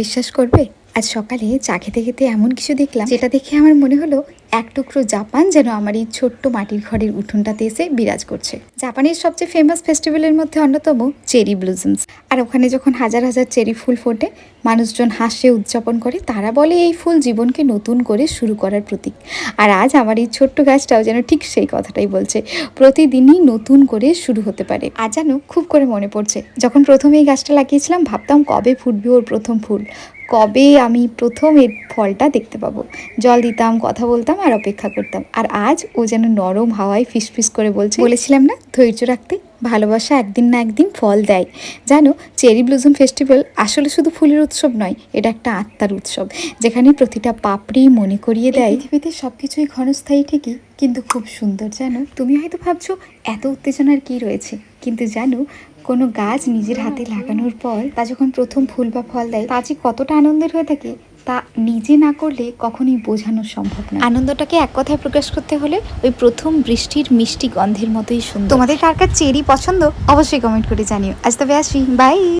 বিশ্বাস করবে? আজ সকালে চা খেতে খেতে এমন কিছু দেখলাম, যেটা দেখে আমার মনে হলো এক টুকরো জাপান যেন আমার এই ছোট্ট মাটির ঘরের উঠোনটাতে এসে বিরাজ করছে। জাপানের সবচেয়ে ফেমাস ফেস্টিভ্যালের মধ্যে অন্যতম চেরি ব্লুজমস। আর ওখানে যখন হাজার হাজার চেরি ফুল ফোটে, মানুষজন হাসে, উদযাপন করে, তারা বলে এই ফুল জীবনকে নতুন করে শুরু করার প্রতীক। আর আজ আমার এই ছোট্ট গাছটাও যেন ঠিক সেই কথাটাই বলছে, প্রতিদিনই নতুন করে শুরু হতে পারে। আর যেন খুব করে মনে পড়ছে, যখন প্রথমে এই গাছটা লাগিয়েছিলাম, ভাবতাম কবে ফুটবে ওর প্রথম ফুল? কবে আমি প্রথম এর ফলটা দেখতে পাবো। জল দিতাম কথা বলতাম আর অপেক্ষা করতাম। আর আজ ও যেন নরম হাওয়ায় ফিস ফিস করে বলছে বলেছিলাম না ধৈর্য রাখতে ভালোবাসা একদিন না একদিন ফল দেয়। জানো চেরি ব্লুজম ফেস্টিভ্যাল আসলে শুধু ফুলের উৎসব নয় এটা একটা আত্মার উৎসব যেখানে প্রতিটা পাপড়ি মনে করিয়ে দেয়। পৃথিবীতে সব কিছুই ক্ষণস্থায়ী ঠিকই কিন্তু খুব সুন্দর জানো। তুমি হয়তো ভাবছ এত উত্তেজনার কি রয়েছে? কিন্তু জানো কোনো গাছ নিজের হাতে লাগানোর পর তা যখন প্রথম ফুল বা ফল দেয় তা যে কতটা আনন্দের হয়ে থাকে তা নিজে না করলে কখনোই বোঝানো সম্ভব না। আনন্দটাকে এক কথায় প্রকাশ করতে হলে ওই প্রথম বৃষ্টির মিষ্টি গন্ধের মতোই সুন্দর। তোমাদের কার কার চেরি পছন্দ? অবশ্যই কমেন্ট করে জানিও। আজ তবে আসি। বাই